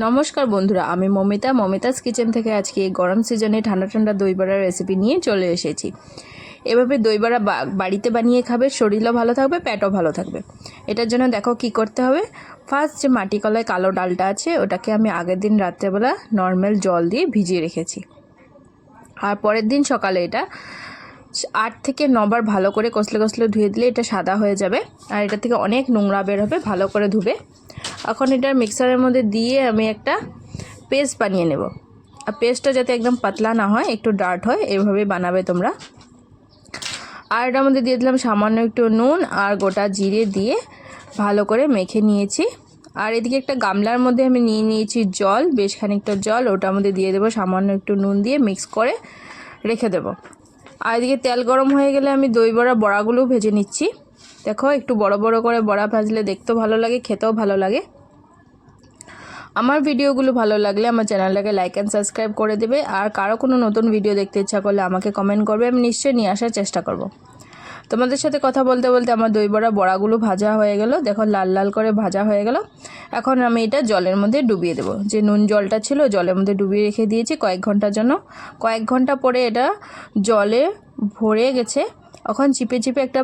নমস্কার বন্ধুরা, আমি মমিতা। মমিতাস কিচেন থেকে আজকে এই গরম সিজনে ঠান্ডা ঠান্ডা দই বড়ার রেসিপি নিয়ে চলে এসেছি। এভাবে দই বড়া বা- বাড়িতে বানিয়ে খাবে, শরীরও ভালো থাকবে, পেটও ভালো থাকবে। এটার জন্য দেখো কি করতে হবে। ফার্স্ট যে মাটি কলায় কালো ডালটা আছে, ওটাকে আমি আগের দিন রাত্রেবেলা নর্মাল জল দিয়ে ভিজিয়ে রেখেছি। আর পরের দিন সকালে এটা আট থেকে নবার ভালো করে কষলে কষলে ধুয়ে দিলে এটা সাদা হয়ে যাবে। আর এটা থেকে অনেক নোংরা বের হবে, ভালো করে ধুবে। এখন এটা মিক্সারের মধ্যে দিয়ে আমি একটা পেস্ট বানিয়ে নেব। আর পেস্টটা যাতে একদম পাতলা না হয়, একটু ডার্ট হয়, এভাবে বানাবে তোমরা। আর এটার মধ্যে দিয়ে দিলাম সামান্য একটু নুন আর গোটা জিরে দিয়ে ভালো করে মেখে নিয়েছি। আর এদিকে একটা গামলার মধ্যে আমি নিয়ে নিয়েছি জল, বেশ খানিকটা জল, ওটার মধ্যে দিয়ে দেবো সামান্য একটু নুন দিয়ে মিক্স করে রেখে দেবো। আর এদিকে তেল গরম হয়ে গেলে আমি দই বড়া বড়াগুলো ভেজে নিচ্ছি। দেখো, একটু বড় বড় করে বড়া ভাজলে দেখতেও ভালো লাগে, খেতেও ভালো লাগে। আমার ভিডিওগুলো ভালো লাগলে আমার চ্যানেলটাকে লাইক অ্যান্ড সাবস্ক্রাইব করে দেবে। আর কারও কোনো নতুন ভিডিও দেখতে ইচ্ছা করলে আমাকে কমেন্ট করবে। আমি নিশ্চয়ই নিয়ে আসার চেষ্টা করব। তোমাদের সাথে কথা বলতে বলতে আমার দই বড়া বড়াগুলো ভাজা হয়ে গেল। দেখো লাল লাল করে ভাজা হয়ে গেল। এখন আমি এটা জলের মধ্যে ডুবিয়ে দেবো। যে নুন জলটা ছিল জলের মধ্যে ডুবিয়ে রেখে দিয়েছি কয়েক ঘণ্টার জন্য। কয়েক ঘণ্টা পরে এটা জলে ভরে গেছে। এখন চিপে চিপে একটা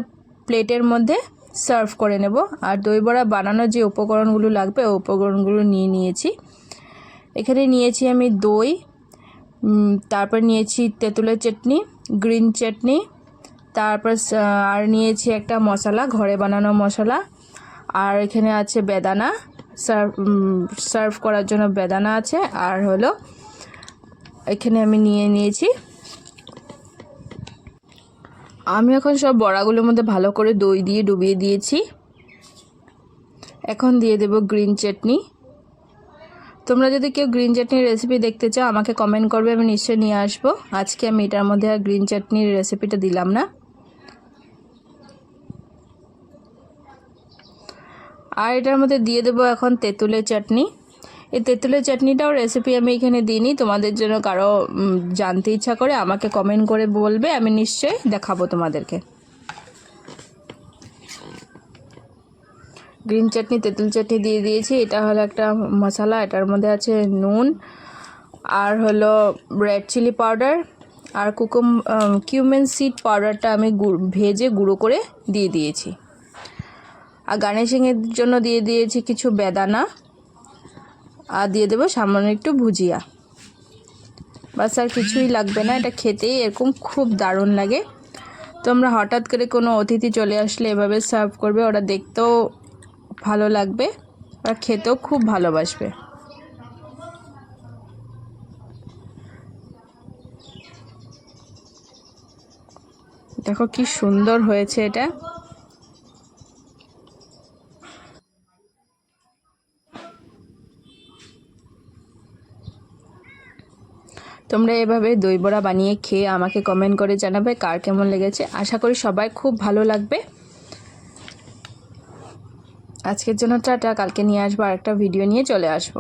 প্লেটের মধ্যে সার্ভ করে নেব। আর দই বড়া বানানোর যে উপকরণগুলো লাগবে ওই উপকরণগুলো নিয়ে নিয়েছি। এখানে নিয়েছি আমি দই তারপর নিয়েছি তেঁতুলের চাটনি, গ্রিন চাটনি, তারপর আর নিয়েছি একটা মশলা, ঘরে বানানো মশলা। আর এখানে আছে বেদানা সার্ভ সার্ভ করার জন্য বেদানা আছে। আর হলো, এখানে আমি নিয়ে নিয়েছি আমি এখন সব বড়াগুলোর মধ্যে ভালো করে দই দিয়ে ডুবিয়ে দিয়েছি। এখন দিয়ে দেব গ্রিন চাটনি। তোমরা যদি কেউ গ্রিন চাটনির রেসিপি দেখতে চাও, আমাকে কমেন্ট করবে, আমি নিশ্চয়ই নিয়ে আসব। আজকে আমি এটার মধ্যে আর গ্রিন চাটনির রেসিপিটা দিলাম না। আর এটার মধ্যে দিয়ে দেবো এখন তেঁতুলের চাটনি। এই তেঁতুলের চাটনিটাও রেসিপি আমি এখানে দিইনি। তোমাদের জন্য কারও জানতে ইচ্ছা করে আমাকে কমেন্ট করে বলবে, আমি নিশ্চয়ই দেখাবো তোমাদেরকে। গ্রিন চাটনি তেঁতুল চাটনি দিয়ে দিয়েছি। এটা হলো একটা মশলা, এটার মধ্যে আছে নুন, আর হলো রেড চিলি পাউডার আর কুকুম কিউমেন সিড পাউডারটা আমি ভেজে গুঁড়ো করে দিয়ে দিয়েছি। আর গার্নিশিংয়ের জন্য দিয়ে দিয়েছি কিছু বেদানা। আর দিয়ে দেবো, সামান্য একটু ভুজিয়া। বাস আর কিছুই লাগবে না, এটা খেতেই এরকম খুব দারুণ লাগে। তোমরা হঠাৎ করে কোনো অতিথি চলে আসলে এভাবে সার্ভ করবে, ওরা দেখতেও ভালো লাগবে আর খেতেও খুব ভালোবাসবে। দেখো কি সুন্দর হয়েছে এটা। তোমরা এভাবে দই বড়া বানিয়ে খেয়ে আমাকে কমেন্ট করে জানাবে কার কেমন লেগেছে। আশা করি সবাই খুব ভালো লাগবে। আজকের জন্য টাটা, কালকে নিয়ে আসব আর একটা ভিডিও নিয়ে চলে আসব।